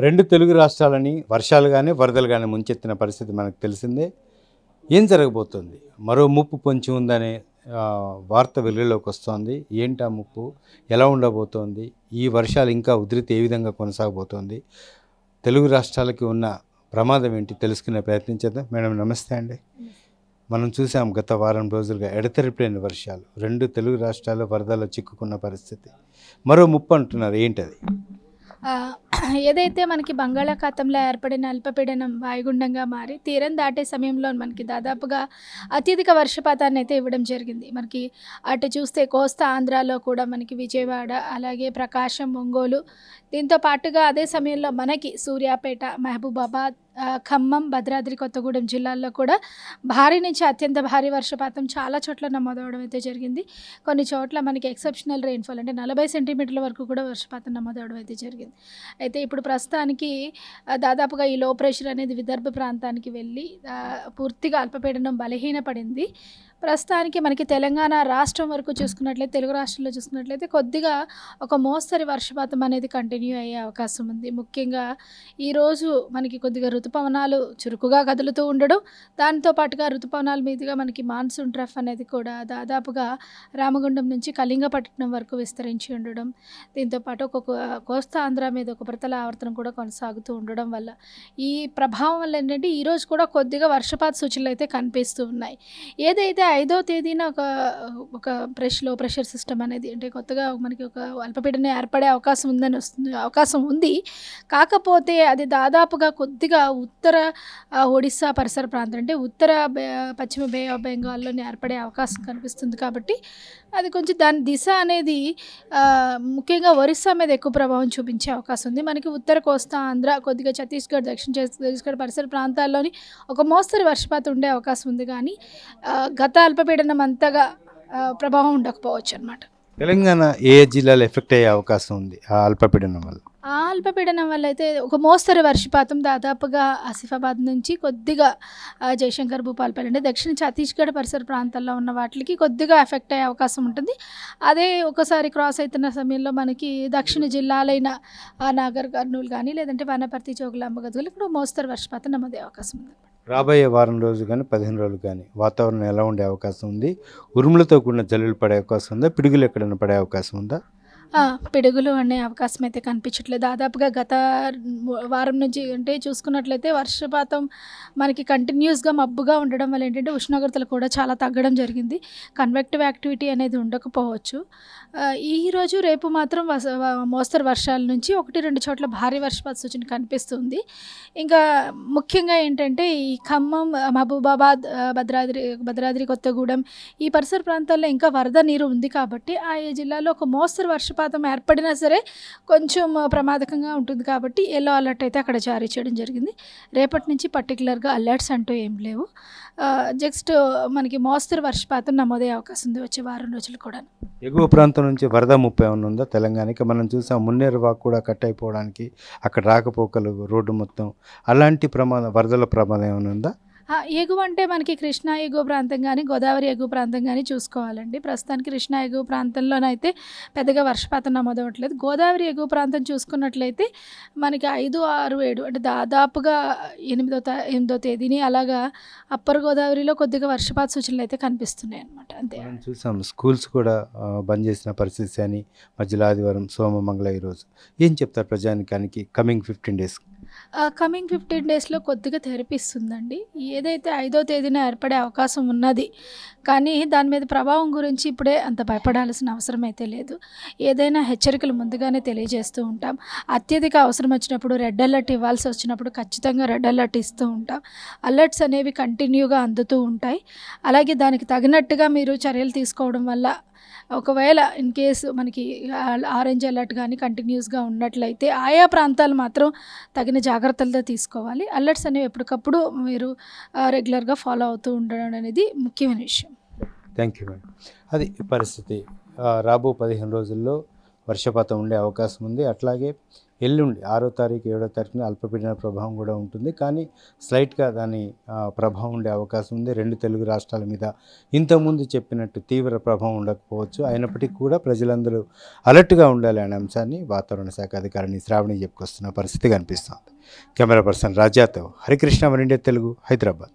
రెండు తెలుగు రాష్ట్రాలని వర్షాలు కానీ వరదలు కానీ ముంచెత్తిన పరిస్థితి మనకు తెలిసిందే. ఏం జరగబోతుంది? మరో ముప్పు పొంచి ఉందనే వార్త వెలుగులోకి వస్తోంది. ఏంటి ఆ ముప్పు? ఎలా ఉండబోతోంది? ఈ వర్షాలు ఇంకా ఉధృతి ఏ విధంగా కొనసాగబోతోంది? తెలుగు రాష్ట్రాలకి ఉన్న ప్రమాదం ఏంటి? తెలుసుకునే ప్రయత్నించేద్దాం మేడం నమస్తే అండి. మనం చూసాం గత వారం రోజులుగా ఎడతెరిపిన వర్షాలు. రెండు తెలుగు రాష్ట్రాలు వరదల్లో చిక్కుకున్న పరిస్థితి. మరో ముప్పు అంటున్నారు. ఏంటది? ఏదైతే మనకి బంగాళాఖాతంలో ఏర్పడిన అల్పపీడనం వాయుగుండంగా మారి తీరం దాటే సమయంలో మనకి దాదాపుగా అత్యధిక వర్షపాతాన్ని అయితే ఇవ్వడం జరిగింది. మనకి అటు చూస్తే కోస్తా ఆంధ్రాలో కూడా మనకి విజయవాడ అలాగే ప్రకాశం ఒంగోలు దీంతో పాటుగా అదే సమయంలో మనకి సూర్యాపేట మహబూబాబాద్ ఖమ్మం భద్రాద్రి కొత్తగూడెం జిల్లాల్లో కూడా భారీ నుంచి అత్యంత భారీ వర్షపాతం చాలా చోట్ల నమోదవడం అయితే జరిగింది. కొన్ని చోట్ల మనకి ఎక్సెప్షనల్ రెయిన్ఫాల్ అంటే నలభై సెంటీమీటర్ల వరకు కూడా వర్షపాతం నమోదవడం అయితే జరిగింది. అయితే ఇప్పుడు ప్రస్తుతానికి దాదాపుగా ఈ లో ప్రెషర్ అనేది విదర్భ ప్రాంతానికి వెళ్ళి పూర్తిగా అల్పపీడనం బలహీనపడింది. ప్రస్తుతానికి మనకి తెలంగాణ రాష్ట్రం వరకు చూసుకున్నట్లయితే తెలుగు రాష్ట్రంలో చూసుకున్నట్లయితే కొద్దిగా ఒక మోస్తరి వర్షపాతం అనేది కంటిన్యూ అయ్యే అవకాశం ఉంది. ముఖ్యంగా ఈరోజు మనకి కొద్దిగా ఋతుపవనాలు చురుకుగా కదులుతూ ఉండడం దాంతో పాటుగా ఋతుపవనాల మీదుగా మనకి మాన్సూన్ ట్రఫ్ అనేది కూడా దాదాపుగా రామగుండం నుంచి కళింగపట్నం వరకు విస్తరించి ఉండడం దీంతో పాటు ఒక కోస్తా ఆంధ్ర మీద ఒక ఉపరితల ఆవర్తనం కూడా కొనసాగుతూ ఉండడం వల్ల ఈ ప్రభావం వల్ల ఏంటంటే ఈరోజు కూడా కొద్దిగా వర్షపాత సూచనలు అయితే కనిపిస్తూ ఉన్నాయి. ఏదైతే ఐదో తేదీన ఒక ఒక ప్రెష్లో ప్రెషర్ సిస్టమ్ అనేది అంటే కొత్తగా మనకి ఒక అల్పపీడన ఏర్పడే అవకాశం ఉందని వస్తుంది అవకాశం ఉంది. కాకపోతే అది దాదాపుగా కొద్దిగా ఉత్తర ఒడిస్సా పరిసర ప్రాంతం అంటే ఉత్తర బే- పశ్చిమ బే ఆఫ్ బెంగాల్లోనే ఏర్పడే అవకాశం కనిపిస్తుంది కాబట్టి అది కొంచెం దాని దిశ అనేది ముఖ్యంగా ఒరిస్సా మీద ఎక్కువ ప్రభావం చూపించే అవకాశం ఉంది. మనకి ఉత్తర కోస్తా ఆంధ్ర కొద్దిగా ఛత్తీస్గఢ్ దక్షిణ ఛత్తీస్గఢ్ పరిసర ప్రాంతాల్లోని ఒక మోస్తరు వర్షపాతం ఉండే అవకాశం ఉంది కానీ గత గత అల్పపీడనం అంతగా ప్రభావం ఉండకపోవచ్చు అనమాట తెలంగాణ ఏ జిల్లాలో ఎఫెక్ట్ అయ్యే అవకాశం ఉంది ఆ అల్పపీడనం వల్ల? ఆ అల్పపీడనం వల్ల అయితే ఒక మోస్తరు వర్షపాతం దాదాపుగా ఆసిఫాబాద్ నుంచి కొద్దిగా జయశంకర్ భూపాల్పల్లి అంటే దక్షిణ ఛత్తీస్గఢ్ పరిసర ప్రాంతాల్లో ఉన్న వాటికి కొద్దిగా ఎఫెక్ట్ అయ్యే అవకాశం ఉంటుంది. అదే ఒకసారి క్రాస్ అవుతున్న సమయంలో మనకి దక్షిణ జిల్లాలైన నాగర్ కర్నూలు కానీ లేదంటే వనపర్తి జోగులాంబ గదులు ఇక్కడ మోస్తరు వర్షపాతం నమోదే అవకాశం ఉంది. రాబోయే వారం రోజులు కానీ పదిహేను రోజులు కానీ వాతావరణం ఎలా ఉండే అవకాశం ఉంది? ఉరుములతో కూడిన జల్లులు పడే అవకాశం ఉందా? పిడుగులు ఎక్కడైనా పడే అవకాశం ఉందా? పిడుగులు అనే అవకాశం అయితే కనిపించట్లేదు. దాదాపుగా గత వారం నుంచి అంటే చూసుకున్నట్లయితే వర్షపాతం మనకి కంటిన్యూస్గా మబ్బుగా ఉండడం వల్ల ఏంటంటే ఉష్ణోగ్రతలు కూడా చాలా తగ్గడం జరిగింది. కన్వెక్టివ్ యాక్టివిటీ అనేది ఉండకపోవచ్చు. ఈరోజు రేపు మాత్రం వస- మోస్తరు వర్షాల నుంచి ఒకటి రెండు చోట్ల భారీ వర్షపాత సూచన కనిపిస్తుంది. ఇంకా ముఖ్యంగా ఏంటంటే ఈ ఖమ్మం మహబూబాబాద్ భద్రాద్రి భద్రాద్రి కొత్తగూడెం ఈ పరిసర ప్రాంతాల్లో ఇంకా వరద నీరు ఉంది కాబట్టి ఆయా జిల్లాలో ఒక మోస్తరు వర్షపాతం ఏర్పడినా సరే కొంచెం ప్రమాదకంగా ఉంటుంది కాబట్టి ఎల్లో అలర్ట్ అయితే అక్కడ జారీ చేయడం జరిగింది. రేపటి నుంచి పర్టికులర్గా అలర్ట్స్ అంటూ ఏం లేవు. జస్ట్ మనకి మోస్తరు వర్షపాతం నమోదయ్యే అవకాశం ఉంది వచ్చే వారం రోజులు కూడా. ఎగువ ప్రాంతం నుంచి వరద ముప్పై ఏమైనా ఉందా తెలంగాణకి మనం చూసాం మున్నేరు వాక్ కూడా కట్ అయిపోవడానికి అక్కడ రాకపోకలు రోడ్డు మొత్తం అలాంటి ప్రమాదం వరదల ప్రమాదం ఏమైనా ఉందా? ఎగువ అంటే మనకి కృష్ణా ఎగువ ప్రాంతం కానీ గోదావరి ఎగువ ప్రాంతం కానీ చూసుకోవాలండి. ప్రస్తుతానికి కృష్ణా ఎగువ ప్రాంతంలోనైతే పెద్దగా వర్షపాతం నమోదవట్లేదు గోదావరి ఎగువ ప్రాంతం చూసుకున్నట్లయితే మనకి ఐదు ఆరు ఏడు అంటే దాదాపుగా ఎనిమిదో ఎనిమిదో తేదీని అలాగా అప్పర్ గోదావరిలో కొద్దిగా వర్షపాత సూచనలు అయితే కనిపిస్తున్నాయి అనమాట అంతే. చూసాం స్కూల్స్ కూడా బంద్ చేసిన పరిస్థితి అని మధ్యలో ఆదివారం సోమమంగళ ఈరోజు ఏం చెప్తారు ప్రజానికానికి coming fifteen days? Coming fifteen డేస్లో కొద్దిగా తెరపిస్తుందండి. ఏదైతే ఐదో తేదీన ఏర్పడే అవకాశం ఉన్నది కానీ దాని మీద ప్రభావం గురించి ఇప్పుడే అంత భయపడాల్సిన అవసరం అయితే లేదు. ఏదైనా హెచ్చరికలు ముందుగానే తెలియజేస్తూ ఉంటాం. అత్యధిక అవసరం వచ్చినప్పుడు రెడ్ అలర్ట్ ఇవ్వాల్సి వచ్చినప్పుడు ఖచ్చితంగా రెడ్ అలర్ట్ ఇస్తూ ఉంటాం. అలర్ట్స్ అనేవి కంటిన్యూగా అందుతూ ఉంటాయి. అలాగే దానికి తగినట్టుగా మీరు చర్యలు తీసుకోవడం వల్ల ఒకవేళ ఇన్ కేసు మనకి ఆరెంజ్ అలర్ట్ కానీ కంటిన్యూస్గా ఉన్నట్లయితే ఆయా ప్రాంతాలు మాత్రం తగిన జాగ్రత్తలతో తీసుకోవాలి. అలర్ట్స్ అనేవి ఎప్పటికప్పుడు మీరు రెగ్యులర్గా ఫాలో అవుతూ ఉండడం అనేది ముఖ్యమైన విషయం. థ్యాంక్ యూ మేడం అది పరిస్థితి. రాబో పదిహేను రోజుల్లో వర్షపాతం ఉండే అవకాశం ఉంది. అట్లాగే ఎల్లుండి ఆరో తారీఖు ఏడో తారీఖున అల్పపీడన ప్రభావం కూడా ఉంటుంది. కానీ స్లైట్గా దాని ప్రభావం ఉండే అవకాశం ఉంది. రెండు తెలుగు రాష్ట్రాల మీద ఇంతకుముందు చెప్పినట్టు తీవ్ర ప్రభావం ఉండకపోవచ్చు. అయినప్పటికీ కూడా ప్రజలందరూ అలర్ట్గా ఉండాలి అనే అంశాన్ని వాతావరణ శాఖ అధికారిని శ్రావణి చెప్పుకొస్తున్న పరిస్థితి కనిపిస్తోంది. కెమెరా పర్సన్ రాజాతో హరికృష్ణ వన్ ఇండియా తెలుగు హైదరాబాద్.